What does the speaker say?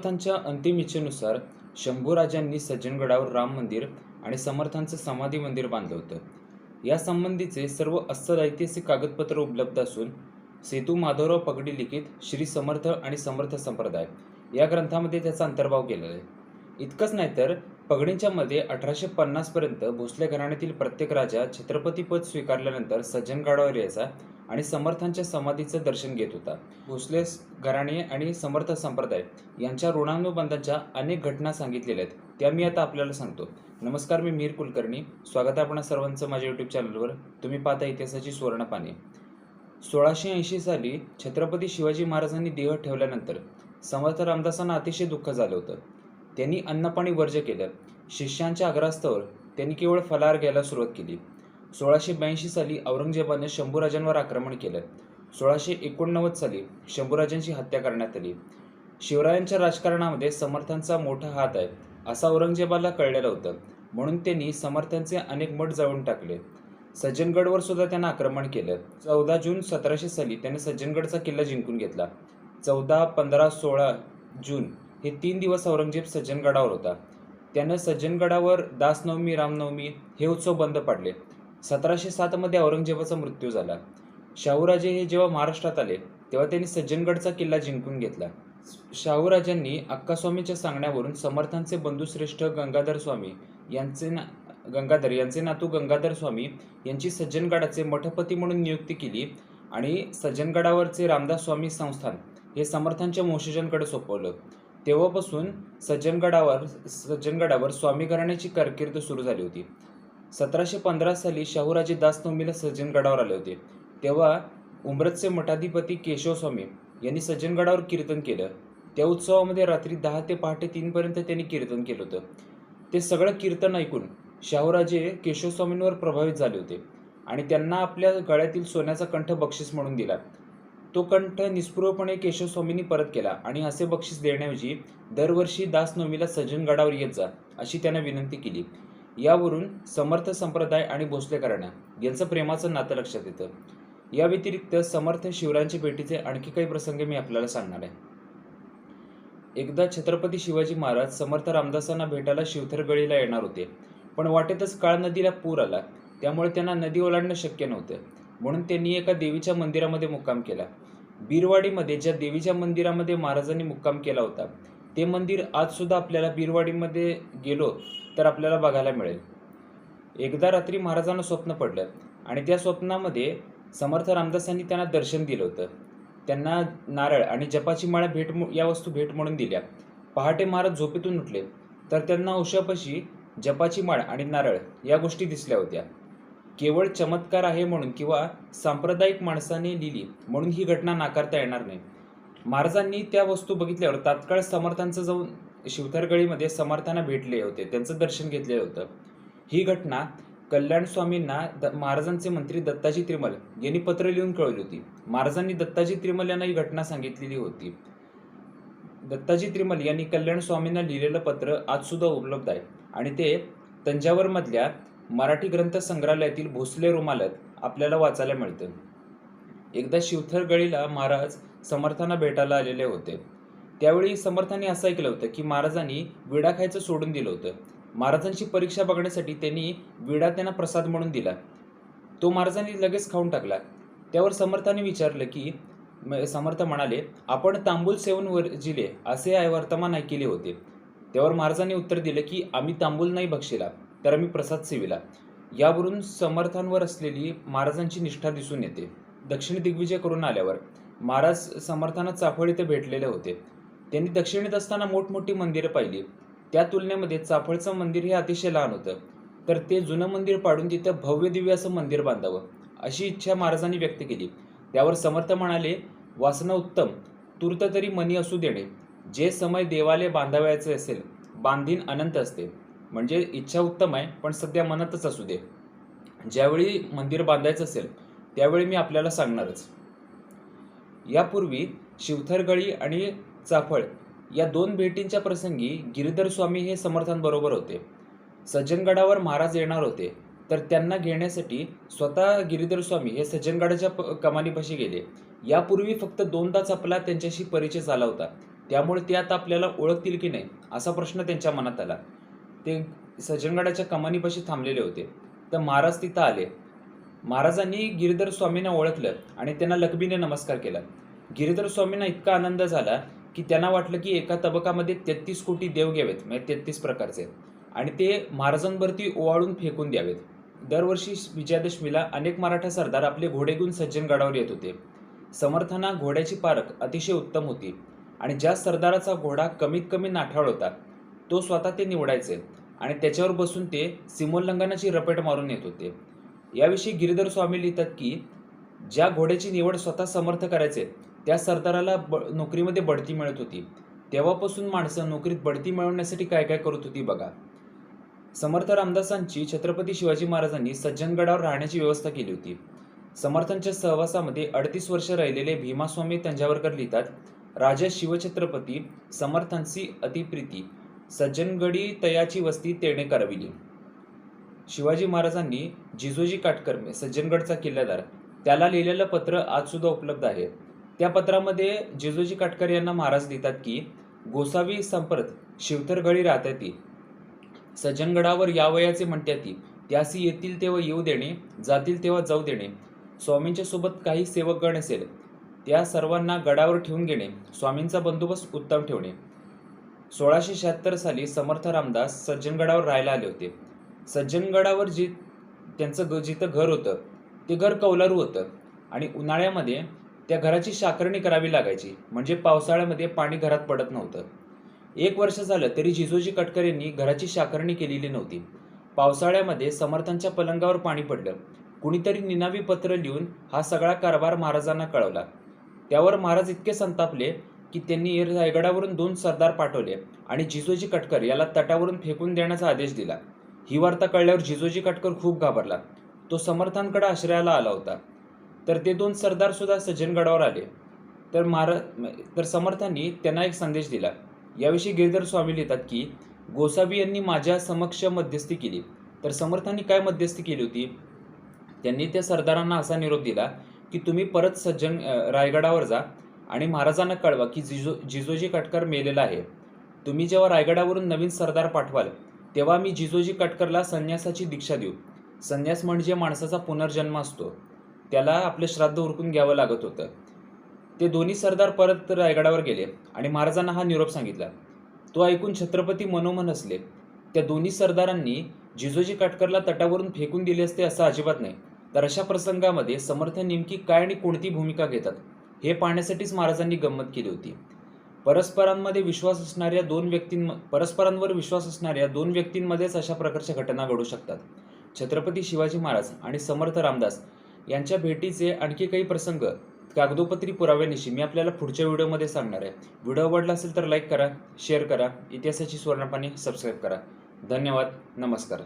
समर्थांच्या अंतिम इच्छेनुसार शंभूराजांनी सज्जनगडावर राम मंदिर आणि समर्थांचं समाधी मंदिर बांधलं होतं. यासंबंधीचे सर्व अस्सल ऐतिहासिक कागदपत्र उपलब्ध असून सेतू माधवराव पगडी लिखित श्री समर्थ आणि समर्थ संप्रदाय या ग्रंथामध्ये त्याचा अंतर्भाव केलेला आहे. इतकंच नाही तर पगडींच्या मध्ये अठराशे पन्नासपर्यंत भोसले घराण्यातील प्रत्येक राजा छत्रपतीपद स्वीकारल्यानंतर सज्जनगडावर यायचा आणि समर्थांच्या समाधीचं दर्शन घेत होता. भोसले घराणे आणि समर्थ संप्रदाय यांच्या ऋणानुबंधाच्या अनेक घटना सांगितलेल्या आहेत. त्या मी आता आपल्याला सांगतो. नमस्कार मी मीर कुलकर्णी. स्वागत आहे आपण सर्वांचं माझ्या यूट्यूब चॅनलवर तुम्ही पाहता इतिहासाची सुवर्णपाने. सोळाशे ऐंशी साली छत्रपती शिवाजी महाराजांनी देह ठेवल्यानंतर समर्थ रामदासांना अतिशय दुःख झालं होतं. त्यांनी अन्नपाणी वर्ज केलं. शिष्यांच्या आग्रहास्तवर त्यांनी केवळ फलाहार घ्यायला सुरुवात केली. सोळाशे ब्याऐंशी साली औरंगजेबाने शंभूराजांवर आक्रमण केलं. सोळाशे एकोणनव्वद साली शंभूराजांची हत्या करण्यात आली. शिवरायांच्या राजकारणामध्ये समर्थांचा मोठा हात आहे असं औरंगजेबाला कळलेलं होतं. म्हणून त्यांनी समर्थांचे अनेक मठ जाळून टाकले. सज्जनगडवर सुद्धा त्यांना आक्रमण केलं. चौदा जून सतराशे साली त्याने सज्जनगडचा किल्ला जिंकून घेतला. चौदा पंधरा सोळा जून हे तीन दिवस औरंगजेब सज्जनगडावर होता. त्यानं सज्जनगडावर दासनवमी रामनवमी हे उत्सव बंद पाडले. सतराशे सातमध्ये औरंगजेबाचा मृत्यू झाला. शाहूराजे हे जेव्हा महाराष्ट्रात आले तेव्हा त्यांनी सज्जनगडचा किल्ला जिंकून घेतला. शाहूराजांनी अक्कास्वामीच्या सांगण्यावरून समर्थांचे बंधुश्रेष्ठ गंगाधर स्वामी यांचे ना गंगाधर यांचे नातू गंगाधर स्वामी यांची सज्जनगडाचे मठपती म्हणून नियुक्ती केली आणि सज्जनगडावरचे रामदास स्वामी संस्थान हे समर्थांच्या वंशजांकडे सोपवलं. तेव्हापासून सज्जनगडावर सज्जनगडावर स्वामी घराण्याची कारकीर्द सुरू झाली होती. सतराशे पंधरा साली शाहूराजे दासनवमीला सज्जनगडावर आले होते. तेव्हा उमरतचे मठाधिपती केशवस्वामी यांनी सज्जनगडावर कीर्तन केलं. त्या उत्सवामध्ये रात्री दहा ते पहाटे तीनपर्यंत त्यांनी कीर्तन केलं होतं. ते सगळं कीर्तन ऐकून शाहूराजे केशवस्वामींवर प्रभावित झाले होते आणि त्यांना आपल्या गळ्यातील सोन्याचा कंठ बक्षीस म्हणून दिला. तो कंठ निस्पृहपणे केशवस्वामींनी परत केला आणि असे बक्षीस देण्याऐवजी दरवर्षी दासनवमीला सज्जनगडावर येत जा अशी त्यांना विनंती केली. यावरून समर्थ संप्रदाय आणि भोसले यांचं प्रेमाचं नातं लक्षात येतं. या व्यतिरिक्त समर्थ शिवरायांच्या भेटीचे आणखी काही प्रसंग मी आपल्याला सांगणार आहे. एकदा छत्रपती शिवाजी महाराज समर्थ रामदासांना भेटायला शिवथरगळीला येणार होते पण वाटेतच काळ नदीला पूर आला त्यामुळे त्यांना नदी ओलांडणं शक्य नव्हतं. म्हणून त्यांनी एका देवीच्या मंदिरामध्ये मुक्काम केला. बीरवाडीमध्ये ज्या देवीच्या मंदिरामध्ये महाराजांनी मुक्काम केला होता ते मंदिर आजसुद्धा आपल्याला बिरवाडीमध्ये गेलो तर आपल्याला बघायला मिळेल. एकदा रात्री महाराजांना स्वप्न पडलं आणि त्या स्वप्नामध्ये समर्थ रामदासांनी त्यांना दर्शन दिलं होतं. त्यांना नारळ आणि जपाची माळा भेट या वस्तू भेट म्हणून दिल्या. पहाटे महाराज झोपेतून उठले. तर त्यांना उशापाशी जपाची माळ आणि नारळ या गोष्टी दिसल्या होत्या. केवळ चमत्कार आहे म्हणून किंवा सांप्रदायिक माणसाने लिहिली म्हणून ही घटना नाकारता येणार नाही. महाराजांनी त्या वस्तू बघितल्यावर तात्काळ समर्थांचं जाऊन शिवथरगळीमध्ये समर्थांना भेटले होते. त्यांचं दर्शन घेतले होतं. ही घटना कल्याण स्वामींना द महाराजांचे मंत्री दत्ताजी त्रिमल यांनी पत्र लिहून कळवली होती. महाराजांनी दत्ताजी त्रिमल यांना ही घटना सांगितलेली होती. दत्ताजी त्रिमल यांनी कल्याण स्वामींना लिहिलेलं पत्र आजसुद्धा उपलब्ध आहे. आणि ते तंजावरमधल्या मराठी ग्रंथ संग्रहालयातील भोसले रुमालत आपल्याला वाचायला मिळतं. एकदा शिवथरगळीला महाराज समर्थांना भेटायला आलेले होते. त्यावेळी समर्थांनी असं ऐकलं होतं की महाराजांनी विडा खायचं सोडून दिलं होतं. महाराजांची परीक्षा बघण्यासाठी त्यांनी विडा त्यांना प्रसाद म्हणून दिला. तो महाराजांनी लगेच खाऊन टाकला. त्यावर समर्थांनी विचारलं की म- समर्थ म्हणाले आपण तांबूल सेवन वर्जिले असे वर्तमान ऐकले होते. त्यावर महाराजांनी उत्तर दिलं की आम्ही तांबूल नाही बक्षिला तर आम्ही प्रसाद सेविला. यावरून समर्थांवर असलेली महाराजांची निष्ठा दिसून येते. दक्षिण दिग्विजय करून आल्यावर महाराज समर्थांना चाफळ इथे भेटलेले होते. त्यांनी दक्षिणेत असताना मोठमोठी मंदिरं पाहिली. त्या तुलनेमध्ये चाफळचं मंदिर हे अतिशय लहान होतं. तर ते जुनं मंदिर पाडून तिथं भव्य दिव्य असं मंदिर बांधावं अशी इच्छा महाराजांनी व्यक्त केली. त्यावर समर्थ म्हणाले वासना उत्तम तूर्त तरी मनी असू देणे. जे समय देवालय बांधावयाचे असेल बांधीन अनंत असते. म्हणजे इच्छा उत्तम आहे पण सध्या मनातच असू दे. ज्यावेळी मंदिर बांधायचं असेल त्यावेळी मी आपल्याला सांगणारच. यापूर्वी शिवथरगळी आणि चाफळ या दोन भेटींच्या प्रसंगी गिरीधर स्वामी हे समर्थांबरोबर होते. सज्जनगडावर महाराज येणार होते तर त्यांना घेण्यासाठी स्वतः गिरीधर स्वामी हे सज्जनगडाच्या प- कमानीपाशी गेले. यापूर्वी फक्त दोनदाच आपला त्यांच्याशी परिचय झाला होता. त्यामुळे ते आता आपल्याला ओळखतील की नाही असा प्रश्न त्यांच्या मनात आला. ते सज्जनगडाच्या कमानीपाशी थांबलेले होते. तर महाराज तिथं आले. महाराजांनी गिरीधर स्वामींना ओळखलं आणि त्यांना लकबीने नमस्कार केला. गिरीधर स्वामींना इतका आनंद झाला की त्यांना वाटलं की एका तबकामध्ये तेहतीस कोटी देव घ्यावेत म्हणजे तेहतीस प्रकारचे. आणि ते महाराजांवरती ओवाळून फेकून द्यावेत. दरवर्षी विजयादशमीला अनेक मराठा सरदार आपले घोडे घेऊन सज्जनगडावर येत होते. समर्थांना घोड्याची पारख अतिशय उत्तम होती आणि ज्या सरदाराचा घोडा कमीत कमी नाठाळ होता तो स्वतः ते निवडायचे आणि त्याच्यावर बसून ते सीमोल्लंघनाची रपेट मारून येत होते. याविषयी गिरीधर स्वामी लिहितात की ज्या घोड्याची निवड स्वतः समर्थ करायचे त्या सरदाराला ब नोकरीमध्ये बढती मिळत होती. तेव्हापासून माणसं नोकरीत बढती मिळवण्यासाठी काय काय करत होती बघा. समर्थ रामदासांची छत्रपती शिवाजी महाराजांनी सज्जनगडावर राहण्याची व्यवस्था केली होती. समर्थांच्या सहवासामध्ये अडतीस वर्ष राहिलेले भीमास्वामी तंजावरकर लिहितात राजा शिवछत्रपती समर्थांची अतिप्रीती सज्जनगडी तयाची वस्ती तेणे करविली. शिवाजी महाराजांनी जिजोजी काटकर्मे सज्जनगडचा किल्लेदार त्याला लिहिलेलं पत्र आजसुद्धा उपलब्ध आहे. त्या पत्रामध्ये जिजोजी काटकर यांना महाराज लिहितात की गोसावी संपर्त शिवथरगळी राहतात ती. सज्जनगडावर यावयाचे म्हणत्या ती. त्यासी येतील तेव्हा येऊ देणे जातील तेव्हा जाऊ देणे. स्वामींच्या सोबत काही सेवकगण असेल. त्या सर्वांना गडावर ठेवून घेणे स्वामींचा बंदोबस्त उत्तम ठेवणे. सोळाशे शहात्तर साली समर्थ रामदास सज्जनगडावर राहायला आले होते. सज्जनगडावर जी त्यांचं ग जिथं घर होतं ते घर कौलारू होतं. आणि उन्हाळ्यामध्ये त्या घराची शाकरणी करावी लागायची. म्हणजे पावसाळ्यामध्ये पाणी घरात पडत नव्हतं. एक वर्ष झालं तरी जिजोजी कटकर यांनी घराची शाकरणी केलेली नव्हती. पावसाळ्यामध्ये समर्थांच्या पलंगावर पाणी पडलं. कुणीतरी निनावी पत्र लिहून हा सगळा कारभार महाराजांना कळवला. त्यावर महाराज इतके संतापले की त्यांनी रायगडावरून दोन सरदार पाठवले आणि जिजोजी कटकर याला तटावरून फेकून देण्याचा आदेश दिला. ही वार्ता कळल्यावर जिजोजी काटकर खूप घाबरला. तो समर्थांकडे आश्रयाला आला होता. तर ते दोन सरदारसुद्धा सज्जनगडावर आले. तर महाराज तर समर्थांनी त्यांना एक संदेश दिला. याविषयी गिरधर स्वामी लिहितात की गोसावी यांनी माझ्या समक्ष मध्यस्थी केली. तर समर्थांनी काय मध्यस्थी केली होती? त्यांनी त्या सरदारांना असा निरोप दिला की तुम्ही परत सज्जन रायगडावर जा आणि महाराजांना कळवा की जिजो जिजोजी काटकर मेलेला आहे. तुम्ही जेव्हा रायगडावरून नवीन सरदार पाठवाल तेव्हा मी जिजोजी कटकरला संन्यासाची दीक्षा देऊ. संन्यास म्हणजे माणसाचा पुनर्जन्म असतो. त्याला आपलं श्राद्ध उरकून घ्यावं लागत होतं. ते दोन्ही सरदार परत रायगडावर गेले आणि महाराजांना हा निरोप सांगितला. तो ऐकून छत्रपती मनोमन हसले. त्या दोन्ही सरदारांनी जिजोजी काटकरला तटावरून फेकून दिले असते असं अजिबात नाही. तर अशा प्रसंगामध्ये समर्थ नेमकी काय आणि कोणती भूमिका घेतात हे पाहण्यासाठीच महाराजांनी गंमत केली होती. परस्परांमध्ये विश्वास असणाऱ्या दोन व्यक्तीं परस्परांवर विश्वास असणाऱ्या दोन व्यक्तींमध्येच अशा प्रकारच्या घटना घडू शकतात. छत्रपती शिवाजी महाराज आणि समर्थ रामदास यांच्या भेटीचे आणखी काही प्रसंग कागदोपत्री पुराव्यानिशी मी आपल्याला पुढच्या व्हिडिओमध्ये सांगणार आहे. व्हिडिओ आवडला असेल तर लाईक करा शेअर करा इतिहासाची सुवर्णपाने सबस्क्राईब करा. धन्यवाद नमस्कार.